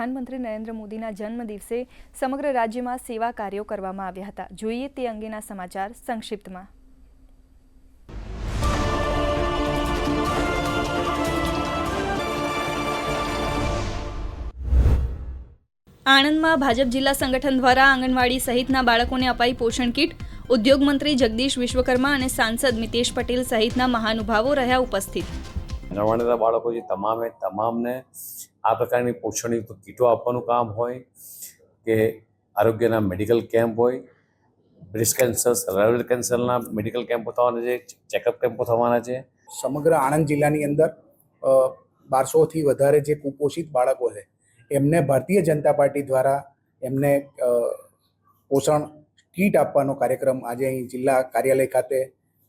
પ્રધાનમંત્રી નરેન્દ્ર મોદીના જન્મદિવસે સમગ્ર રાજ્યમાં સેવા કાર્યો કરવામાં આવ્યા હતા. જોઈએ તે અંગેના સમાચાર સંક્ષિપ્તમાં. આણંદમાં ભાજપ જિલ્લા સંગઠન દ્વારા આંગણવાડી સહિતના બાળકોને અપાઈ પોષણ કીટ ઉદ્યોગ મંત્રી જગદીશ વિશ્વકર્મા અને સાંસદ મિતેશ પટેલ સહિતના મહાનુભાવો રહ્યા ઉપસ્થિત. બાળકો જે તમામે તમામને આ પ્રકારની પોષણયુક્ત કીટો આપવાનું કામ હોય કે આરોગ્યના મેડિકલ કેમ્પ હોય, બ્રેસ્ટ કેન્સર, સર્વાઇવલ કેન્સરના મેડિકલ કેમ્પો થવાના છે, ચેકઅપ કેમ્પો થવાના છે. સમગ્ર આણંદ જિલ્લાની અંદર બારસોથી વધારે જે કુપોષિત બાળકો છે, એમને ભારતીય જનતા પાર્ટી દ્વારા એમને પોષણ કીટ આપવાનો કાર્યક્રમ આજે અહીં જિલ્લા કાર્યાલય ખાતે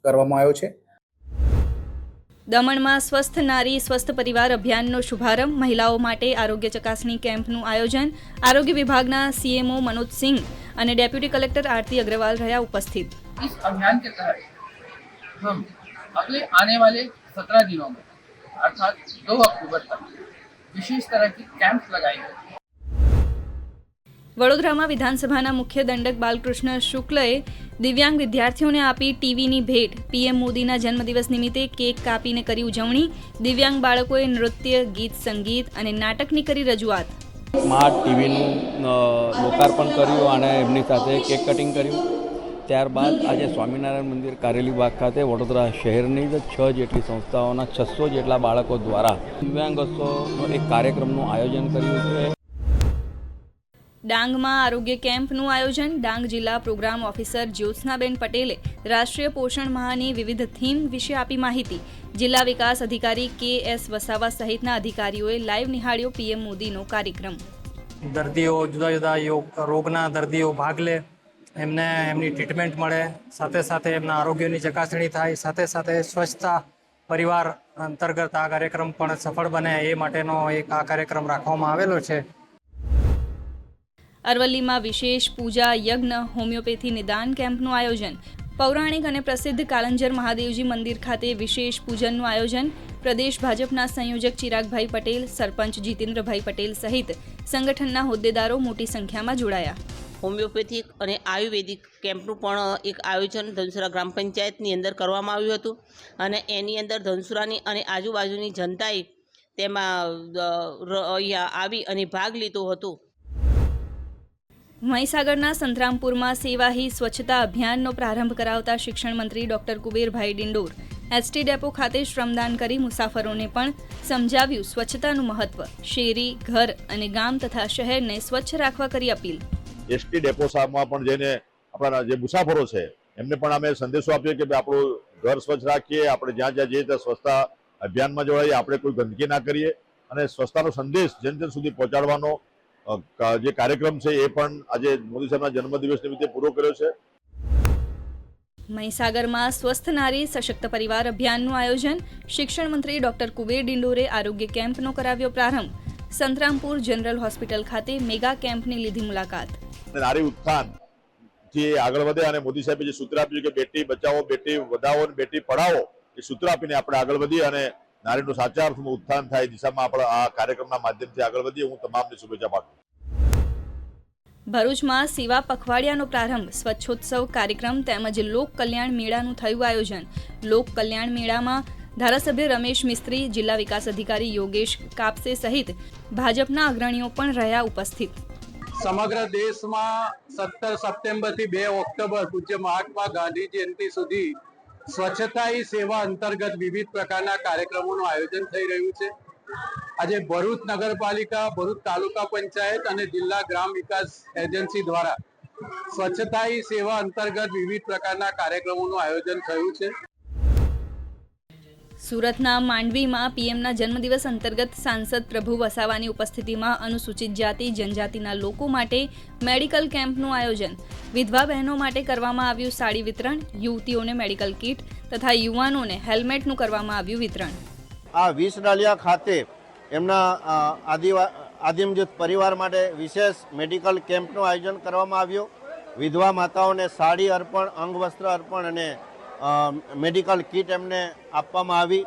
કરવામાં આવ્યો છે. દમણમાં સ્વસ્થ નારી સ્વસ્થ પરિવાર અભિયાનનો શુભારંભ મહિલાઓ માટે આરોગ્ય ચકાસણી કેમ્પનું આયોજન આરોગ્ય વિભાગના સીએમઓ મનોજ સિંહ અને ડેપ્યુટી કલેક્ટર આરતી અગ્રવાલ રહ્યા ઉપસ્થિત इस अभियान के तहत हम अगले आने वाले सत्रह दिनों में अर्थात दो अक्टूबर तक विशेष तरह की कैंप लगाएंगे વડોદરામાં વિધાનસભાના મુખ્ય દંડક બાલકૃષ્ણ શુક્લએ દિવ્યાંગ વિદ્યાર્થીઓને આપી ટીવીની ભેટ. પીએમ મોદીના જન્મદિવસ નિમિત્તે કેક કાપીને કરી ઉજવણી. દિવ્યાંગ બાળકોએ નૃત્ય, ગીત, સંગીત અને નાટકની કરી રજૂઆત. સ્માર્ટ ટીવીનું લોકાર્પણ કર્યું અને એમની સાથે કેક કટિંગ કર્યું. ત્યારબાદ આજે સ્વામિનારાયણ મંદિર કારેલીબાગ ખાતે વડોદરા શહેરની જ છ જેટલી સંસ્થાઓના છસો જેટલા બાળકો દ્વારા દિવ્યાંગસ્તો એક કાર્યક્રમનું આયોજન કર્યું છે. ડાંગમાં આરોગ્ય કેમ્પનું આયોજન. ડાંગ જિલ્લા પ્રોગ્રામ ઓફિસર જ્યોત્સનાબેન પટેલે રાષ્ટ્રીય પોષણ માહની વિવિધ થીમ વિશે આપી માહિતી. જિલ્લા વિકાસ અધિકારી કે એસ વસાવા સહિતના અધિકારીઓએ લાઈવ નિહાળ્યો પીએમ મોદીનો કાર્યક્રમ. દર્દીઓ, જુદા જુદા યોગ રોગના દર્દીઓ ભાગ લે, એમને એમની ટ્રીટમેન્ટ મળે, સાથે સાથે એમના આરોગ્યની ચકાસણી થાય, સાથે સાથે સ્વચ્છતા પરિવાર અંતર્ગત આ કાર્યક્રમ પણ સફળ બને એ માટેનો એક આ કાર્યક્રમ રાખવામાં આવેલો છે. અરવલ્લીમાં વિશેષ પૂજા, યજ્ઞ, હોમિયોપેથી નિદાન કેમ્પનું આયોજન. પૌરાણિક અને પ્રસિદ્ધ કાલંજર મહાદેવજી મંદિર ખાતે વિશેષ પૂજનનું આયોજન પ્રદેશ ભાજપના સંયોજક ચિરાગભાઈ પટેલ, સરપંચ જીતેન્દ્રભાઈ પટેલ સહિત સંગઠનના હોદ્દેદારો મોટી સંખ્યામાં જોડાયા. હોમિયોપેથિક અને આયુર્વેદિક કેમ્પનું પણ એક આયોજન ધનસુરા ગ્રામ પંચાયતની અંદર કરવામાં આવ્યું હતું અને એની અંદર ધનસુરાની અને આજુબાજુની જનતાએ તેમાં આવી અને ભાગ લીધો હતો. મહીસાગરના સંતરામપુરમાં સેવાહી સ્વચ્છતા અભિયાનનો પ્રારંભ કરાવતા શિક્ષણ મંત્રી doctor Kuberbhai Dindor ST depot ખાતે શ્રમદાન કરી મુસાફરોને પણ સમજાવ્યું સ્વચ્છતાનું મહત્વ. શેરી, ઘર અને ગામ તથા શહેરને સ્વચ્છ રાખવા કરી અપીલ. એસટી ડેપો સાહેબમાં પણ જેને આપણા જે મુસાફરો છે, એમને પણ અમે સંદેશો આપ્યો કે આપણું ઘર સ્વચ્છ રાખીએ, આપણે જ્યાં જ્યાં જઈએ ત્યાં સ્વચ્છતા અભિયાનમાં જોડાઈએ, આપણે કોઈ ગંદકી ના કરીએ અને સ્વચ્છતાનો સંદેશ જન જન સુધી પહોંચાડવાનો જે કાર્યક્રમ છે એ પણ આજે મોદી સાહેબના જન્મદિવસ નિમિત્તે પૂરો કર્યો છે. મહીસાગરમાં સ્વસ્થ નારી સશક્ત પરિવાર અભિયાનનું આયોજન શિક્ષણ મંત્રી ડોક્ટર કુબેર ડિંડોરે આરોગ્ય કેમ્પનો કરાવ્યો પ્રારંભ. સંતરામપુર જનરલ હોસ્પિટલ ખાતે મેગા કેમ્પની લીધી મુલાકાત. નારી ઉત્થાન. જે આગળ વધે અને મોદી સાહેબે જે સૂત્ર આપ્યું કે બેટી બચાવો બેટી વધાવો અને બેટી પઢાવો એ સૂત્ર આપીને આપણે આગળ વધીએ અને નારીનું સાચા અર્થમાં ઉત્થાન થાય દિશામાં આપણે આ કાર્યક્રમના માધ્યમથી આગળ વધીએ. હું તમામને શુભેચ્છા પાઠવું ભરૂચમાં સેવા પખવાડિયાનો પ્રારંભ સ્વચ્છોત્સવ કાર્યક્રમ તેમજ લોક કલ્યાણ મેળાનું થયું આયોજન. લોક કલ્યાણ મેળામાં ધારાસભ્ય રમેશ મિસ્ત્રી જિલ્લા વિકાસ અધિકારી યોગેશ કાપસે સહિત ભાજપના અગ્રણીઓ પણ રહ્યા ઉપસ્થિત. સમગ્ર દેશમાં સત્તર સપ્ટેમ્બરથી બે ઓક્ટોબર પૂજ્ય મહાત્મા ગાંધી જયંતિ સુધી સ્વચ્છતા એ સેવા અંતર્ગત વિવિધ પ્રકારના કાર્યક્રમોનું આયોજન થઈ રહ્યું છે. આજે ભરૂચ નગરપાલિકા, ભરૂચ તાલુકા પંચાયત અને જિલ્લા ગ્રામ વિકાસ એજન્સી દ્વારા સ્વચ્છતા એ સેવા અંતર્ગત વિવિધ પ્રકારના કાર્યક્રમોનું આયોજન થયું છે. સુરતના માંડવીમાં પીએમના જન્મદિવસ અંતર્ગત સાંસદ પ્રભુ વસાવાની ઉપસ્થિતિમાં અનુસૂચિત જાતિ, જનજાતિના લોકો માટે મેડિકલ કેમ્પનું આયોજન. વિધવા બહેનો માટે કરવામાં આવ્યું સાડી વિતરણ, યુવતીઓને મેડિકલ કીટ તથા યુવાનોને હેલ્મેટનું કરવામાં આવ્યું વિતરણ. આ વીસ ડાલિયા ખાતે એમના આદિવા આદિમ જૂથ પરિવાર માટે વિશેષ મેડિકલ કેમ્પનું આયોજન કરવામાં આવ્યું. વિધવા માતાઓને સાડી અર્પણ, અંગવસ્ત્ર અર્પણ અને મેડિકલ કિટ એમને આપવામાં આવી.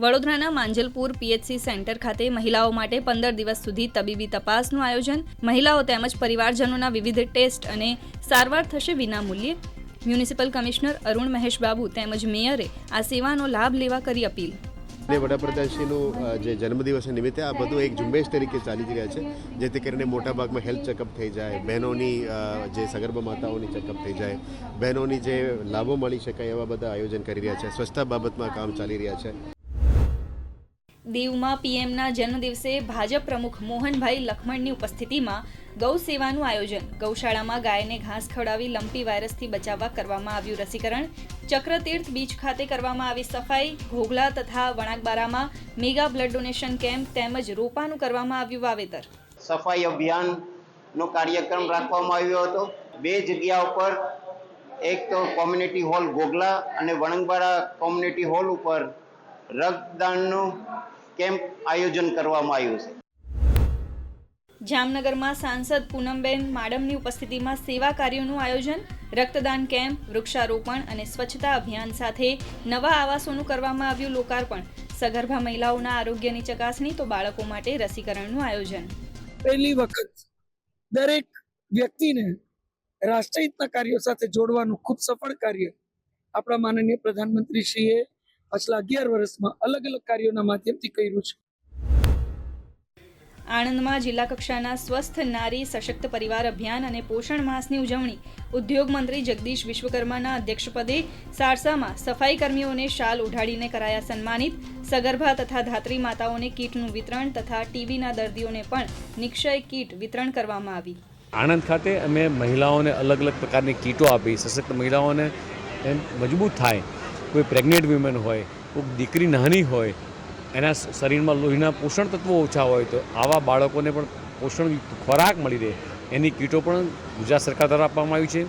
વડોદરાના માંજલપુર પીએચસી સેન્ટર ખાતે મહિલાઓ માટે પંદર દિવસ સુધી તબીબી તપાસનું આયોજન. મહિલાઓ તેમજ પરિવારજનોના વિવિધ ટેસ્ટ અને સારવાર થશે વિનામૂલ્યે. મ્યુનિસિપલ કમિશનર અરુણ મહેશ બાબુ તેમજ મેયરે આ સેવાનો લાભ લેવા કરી અપીલ. અને વડાપ્રધાનશ્રીનું જે જન્મદિવસ નિમિત્તે આ બધું એક ઝુંબેશ તરીકે ચાલી રહ્યા છે, જેથી કરીને મોટાભાગમાં હેલ્થ ચેકઅપ થઈ જાય, બહેનોની જે સગર્ભા માતાઓની ચેકઅપ થઈ જાય, બહેનોની જે લાભો મળી શકાય એવા બધા આયોજન કરી રહ્યા છે, સ્વચ્છતા બાબતમાં કામ ચાલી રહ્યા છે. દીવમાં પીએમના જન્મદિવસે ભાજપ પ્રમુખ મોહનભાઈ લખમણની ઉપસ્થિતિમાં ગૌ સેવાનું આયોજન. ગૌશાળામાં ગાયને ઘાસ ખવડાવી લંપી વાયરસથી બચાવવા કરવામાં આવ્યું રસીકરણ. ચક્રતીર્થ બીચ ખાતે કરવામાં આવી સફાઈ, ઘોઘલા તથા વણાકબારામાં મેગા બ્લડ ડોનેશન કેમ્પ તેમજ રોપાનું કરવામાં આવ્યું વાવેતર. સફાઈ અભિયાનનો કાર્યક્રમ રાખવામાં આવ્યો હતો. બે જગ્યા ઉપર એક તો કોમ્યુનિટી હોલ ગોગલા અને વણંગબારા કોમ્યુનિટી હોલ ઉપર રક્તદાનનું કેમ્પ આયોજન કરવામાં આવ્યું છે? જામનગરમાં સાંસદ પૂનમબેન માડમની ઉપસ્થિતિમાં સેવા કાર્યોનું આયોજન રક્તદાન કેમ્પ વૃક્ષારોપણ અને સ્વચ્છતા અભિયાન સાથે નવા આવાસોનું કરવામાં આવ્યું લોકાર્પણ. સગર્ભા મહિલાઓના આરોગ્યની ચકાસણી તો બાળકો માટે રસીકરણનું આયોજન. પહેલી વખત દરેક વ્યક્તિને રાષ્ટ્રહિતના કાર્યો સાથે જોડવાનું ખૂબ સફળ કાર્ય આપણા માનનીય પ્રધાનમંત્રીશ્રીએ પાછલા અગિયાર વર્ષમાં અલગ અલગ કાર્યોના માધ્યમથી કર્યું છે. આણંદમાં જિલ્લા કક્ષાના સ્વસ્થ નારી સશક્ત પરિવાર અભિયાન અને પોષણ માસની ઉજવણી ઉદ્યોગ મંત્રી જગદીશ વિશ્વકર્માના અધ્યક્ષપદે સારસામાં સફાઈ કર્મીઓને શાલ ઉઢાડીને કરાયા સન્માનિત. સગર્ભા તથા ધાત્રી માતાઓને કીટનું વિતરણ તથા ટીબીના દર્દીઓને પણ નિક્ષય કીટ વિતરણ કરવામાં આવી. આણંદ ખાતે અમે મહિલાઓને અલગ અલગ પ્રકારની કીટો આપી. સશક્ત મહિલાઓને મજબૂત થાય. કોઈ પ્રેગ્નેન્ટ વિમેન હોય કોઈ દીકરી નાની હોય, એના શરીરમાં લોહીના પોષણ તત્વો ઓછા હોય તો આવા બાળકોને પણ પોષણ ખોરાક મળી રહે. એની કીટો પણ ગુજરાત સરકાર દ્વારા આપવામાં આવી છે.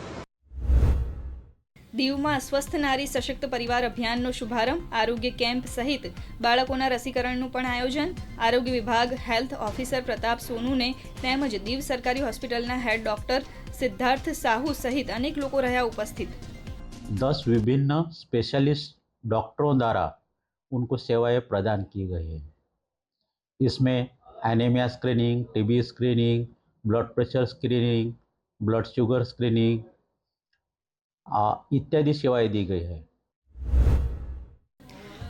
દીવમાં સ્વસ્થ નારી સશક્ત પરિવાર અભિયાનનો શુભારંભ, આરોગ્ય કેમ્પ સહિત બાળકોના રસીકરણનું પણ આયોજન. આરોગ્ય વિભાગ હેલ્થ ઓફિસર પ્રતાપ સોનુને તેમજ દીવ સરકારી હોસ્પિટલના હેડ ડોક્ટર સિદ્ધાર્થ સાહુ સહિત અનેક લોકો રહ્યા ઉપસ્થિત. दस विभिन्न स्पेशलिस्ट डॉक्टरों द्वारा उनको सेवाएँ प्रदान की गई हैं। इसमें anaemia screening TB screening blood pressure screening blood sugar screening इत्यादि सेवाएँ दी गई है।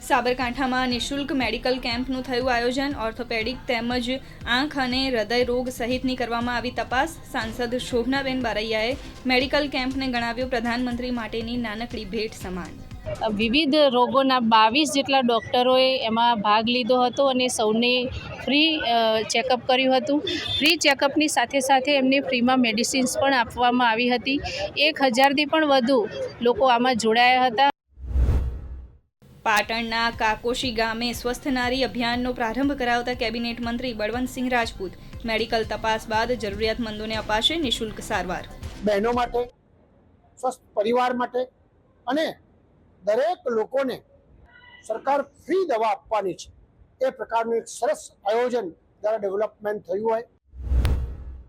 સાબરકાંઠામાં નિઃશુલ્ક મેડિકલ કેમ્પનું થયું આયોજન. ઓર્થોપેડિક તેમજ આંખ અને હૃદય રોગ સહિતની કરવામાં આવી તપાસ. સાંસદ શોભનાબેન બારૈયાએ મેડિકલ કેમ્પને ગણાવ્યો પ્રધાનમંત્રી માટેની નાનકડી ભેટ સમાન. વિવિધ રોગોના બાવીસ જેટલા ડૉક્ટરોએ એમાં ભાગ લીધો હતો અને સૌને ફ્રી ચેકઅપ કર્યું હતું. ફ્રી ચેકઅપની સાથે સાથે એમને ફ્રીમાં મેડિસિન્સ પણ આપવામાં આવી હતી. એક હજારથી પણ વધુ લોકો આમાં જોડાયા હતા. પાટણના કાકોશી ગામે સ્વસ્થ નારી અભિયાનનો પ્રારંભ કરાવતા કેબિનેટ મંત્રી બળવંતસિંહ રાજપૂત. મેડિકલ તપાસ બાદ જરૂરિયાતમંદોને અપાશે નિઃશુલ્ક સારવાર. બહેનો માટે, સ્વસ્થ પરિવાર માટે અને દરેક લોકોને સરકાર ફ્રી દવા આપવાની છે. એ પ્રકારનું એક સરસ આયોજન દ્વારા ડેવલપમેન્ટ થયું હોય.